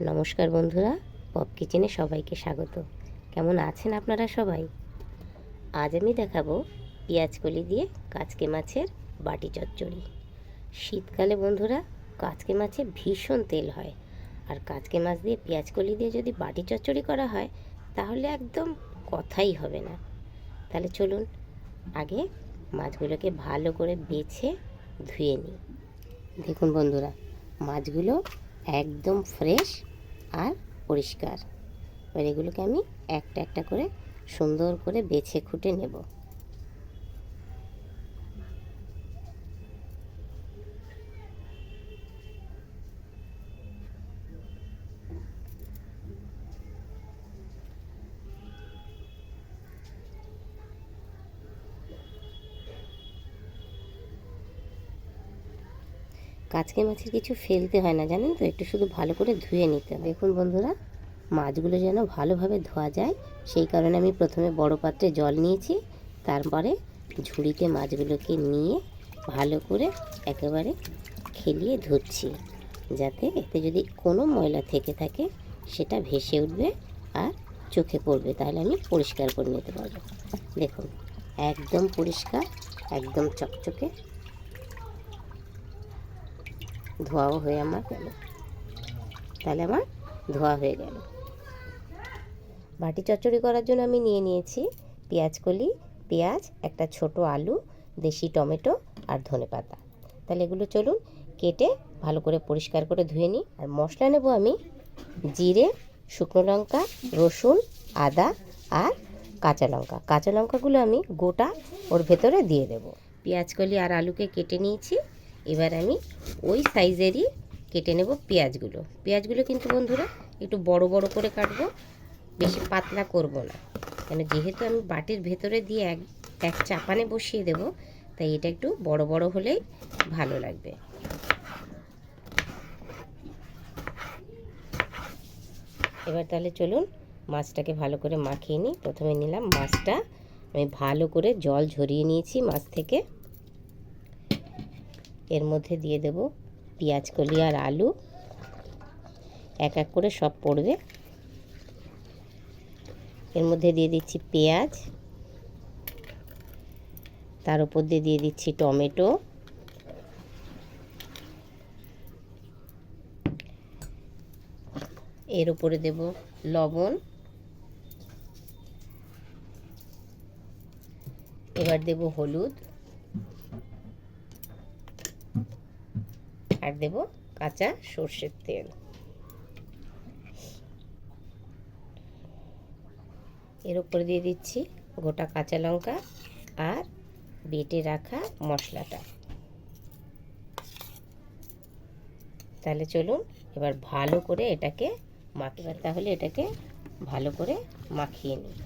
নমস্কার বন্ধুরা, পপ কিচেনে সবাইকে স্বাগত। কেমন আছেন আপনারা সবাই? আজ আমি দেখাবো কলি দিয়ে কাচকে মাছের বাটি চচ্চড়ি। শীতকালে বন্ধুরা, কাচকে মাছে ভীষণ তেল হয়। আর কাচকে মাছ দিয়ে কলি দিয়ে যদি বাটি চচ্চড়ি করা হয়, তাহলে একদম কথাই হবে না। তাহলে চলুন, আগে মাছগুলোকে ভালো করে বেছে ধুয়ে নিই। দেখুন বন্ধুরা, মাছগুলো একদম ফ্রেশ আর পরিষ্কার। এবার এগুলোকে আমি একটা একটা করে সুন্দর করে বেছে খুঁটে নেব। কাচকে মাছের কিছু ফেলতে হয় না, জানেন তো? একটু শুধু ভালো করে ধুয়ে নিতে দেখুন বন্ধুরা, মাছগুলো যেন ভালোভাবে ধোয়া যায়, সেই কারণে আমি প্রথমে বড় পাত্রে জল নিয়েছি, তারপরে ঝুড়িতে মাছগুলোকে নিয়ে ভালো করে একেবারে খেলিয়ে ধুচ্ছি, যাতে এতে যদি কোনো ময়লা থেকে থাকে, সেটা ভেসে উঠবে আর চোখে পড়বে। তাহলে আমি পরিষ্কার করে নিতে পারব। দেখুন, একদম পরিষ্কার, একদম চকচকে ধোয়াও হয়ে আমার গেল। তাহলে আমার ধোয়া হয়ে গেল। বাটি চচ্চড়ি করার জন্য আমি নিয়ে নিয়েছি পেঁয়াজ কলি, পেঁয়াজ, একটা ছোট আলু, দেশি টমেটো আর ধনে পাতা। তাহলে এগুলো চলুন কেটে ভালো করে পরিষ্কার করে ধুয়ে নিই। আর মশলা নেব আমি জিরে, শুকনো লঙ্কা, রসুন, আদা আর কাঁচা লঙ্কা। কাঁচা লঙ্কাগুলো আমি গোটা ওর ভেতরে দিয়ে দেবো। পেঁয়াজ কলি আর আলুকে কেটে নিয়েছি। এবার আমি ওই সাইজেরই কেটে নেব পেঁয়াজগুলো। পেঁয়াজগুলো কিন্তু বন্ধুরা একটু বড় বড় করে কাটবো, বেশি পাতলা করব না। কেন যেহেতু আমি বাটির ভেতরে দিয়ে এক এক চাপানে বসিয়ে দেব, তাই এটা একটু বড় বড় হলেই ভালো লাগবে। এবার তাহলে চলুন মাছটাকে ভালো করে মাখিয়ে নিই। প্রথমে নিলাম মাছটা। আমি ভালো করে জল ঝরিয়ে নিয়েছি মাছ থেকে। এর মধ্যে দিয়ে দেব পেঁয়াজ কলি আর আলু। এক এক করে সব পড়বে। এর মধ্যে দিয়ে দিচ্ছি পেঁয়াজ। তার উপর দিয়ে দিয়ে দিচ্ছি টমেটো। এর উপরে দেব লবণ। এবার দেব হলুদ। আর দেব কাঁচা সর্ষের তেল। এর উপরে দিয়ে দিচ্ছি গোটা কাঁচা লঙ্কা আর বেটে রাখা মশলাটা। তাহলে চলুন এবার ভালো করে এটাকে মাখিয়ে তাহলে এটাকে ভালো করে মাখিয়ে নিই।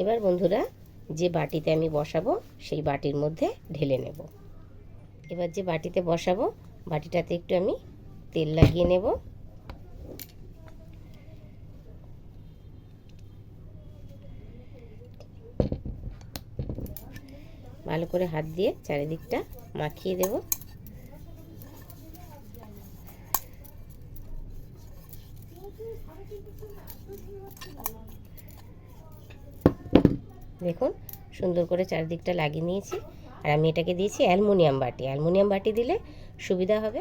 এবার বন্ধুরা যে বাটিতে আমি বসাবো, সেই বাটির মধ্যে ঢেলে নেব। এবার যে বাটিতে বসাবো, বাটিটাতে একটু আমি তেল লাগিয়ে নেব। ভালো করে হাত দিয়ে চারিদিকটা মাখিয়ে দেব। দেখুন, সুন্দর করে চারদিকটা লাগিয়ে নিয়েছি। আর আমি এটাকে দিয়েছি অ্যালমোনিয়াম বাটি। অ্যালমোনিয়াম বাটি দিলে সুবিধা হবে।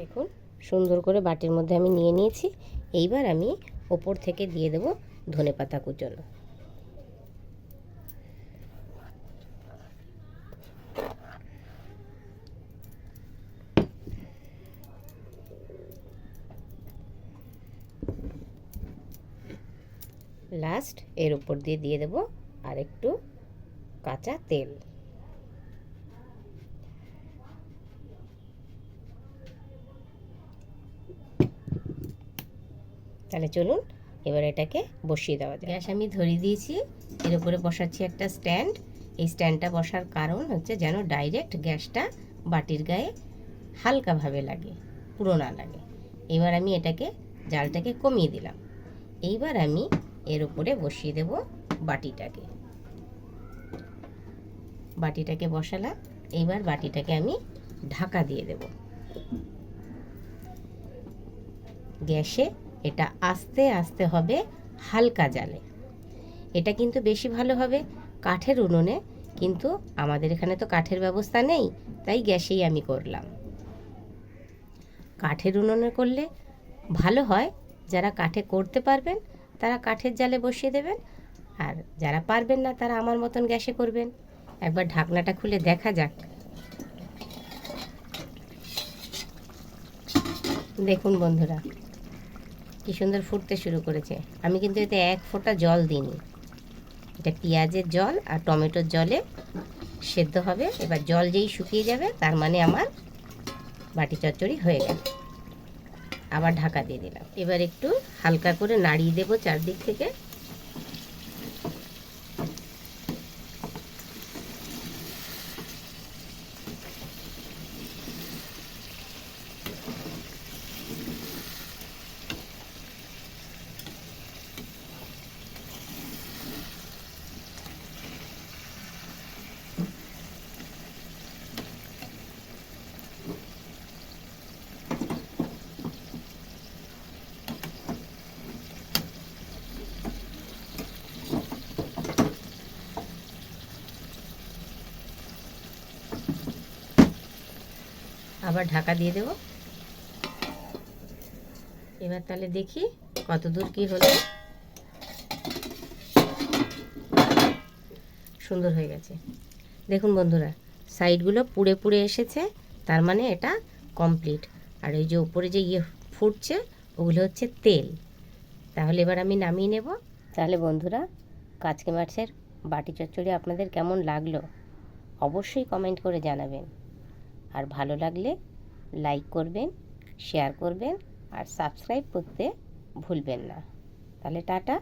দেখুন, সুন্দর করে বাটির মধ্যে আমি নিয়ে নিয়েছি। এইবার আমি ওপর থেকে দিয়ে দেব ধনে পাতা কুচোনো। লাস্ট এর উপর দিয়ে দিয়ে দেবো আর একটু কাঁচা তেল। তাহলে চলুন এবার এটাকে বসিয়ে দেওয়া যায় গ্যাস আমি ধরিয়ে দিয়েছি, এর উপরে বসাচ্ছি একটা স্ট্যান্ড। এই স্ট্যান্ডটা বসার কারণ হচ্ছে যেন ডাইরেক্ট গ্যাসটা বাটির গায়ে হালকাভাবে লাগে, পুরো না লাগে। এবার আমি এটাকে, জালটাকে কমিয়ে দিলাম। এইবার আমি এর উপরে বসিয়ে দেব বাটিটাকে। বাটিটাকে বসালাম, এইবার বাটিটাকে আমি ঢাকা দিয়ে দেব। গ্যাসে এটা আস্তে আস্তে হবে হালকা জালে। এটা কিন্তু বেশি ভালো হবে কাঠের উনুনে, কিন্তু আমাদের এখানে তো কাঠের ব্যবস্থা নেই, তাই গ্যাসেই আমি করলাম। কাঠের উনুনে করলে ভালো হয়, যারা কাঠে করতে পারবেন, তারা কাঠের জালে বসিয়ে দেবেন, আর যারা পারবেন না, তারা আমার মতন গ্যাসে করবেন। একবার ঢাকনাটা খুলে দেখা যাক। দেখুন বন্ধুরা কি সুন্দর ফুটতে শুরু করেছে। আমি কিন্তু এতে এক ফোঁটা জল দিইনি। এটা পেঁয়াজের জল আর টমেটোর জলে সেদ্ধ হবে। এবার জল যেই শুকিয়ে যাবে, তার মানে আমার বাটি চচ্চড়ি হয়ে গেল। আবার ঢাকা দিয়ে দিলাম। এবার একটু হালকা করে নাড়িয়ে দেবো চারদিক থেকে। আবার ঢাকা দিয়ে দেব। এবার তাহলে দেখি কত দূর কি হলো। সুন্দর হয়ে গেছে। দেখুন বন্ধুরা, সাইডগুলো পুড়ে পুড়ে এসেছে, তার মানে এটা কমপ্লিট। আর ওই যে উপরে যে ইয়ে ফুটছে, ওগুলো হচ্ছে তেল। তাহলে এবার আমি নামিয়ে নেব। তাহলে বন্ধুরা, কাচকে মাছের বাটি চচ্চড়ি আপনাদের কেমন লাগল? অবশ্যই কমেন্ট করে জানাবেন। আর ভালো লাগলে লাইক করবেন শেয়ার করবেন আর সাবস্ক্রাইব করতে ভুলবেন না। তাহলে টাটা।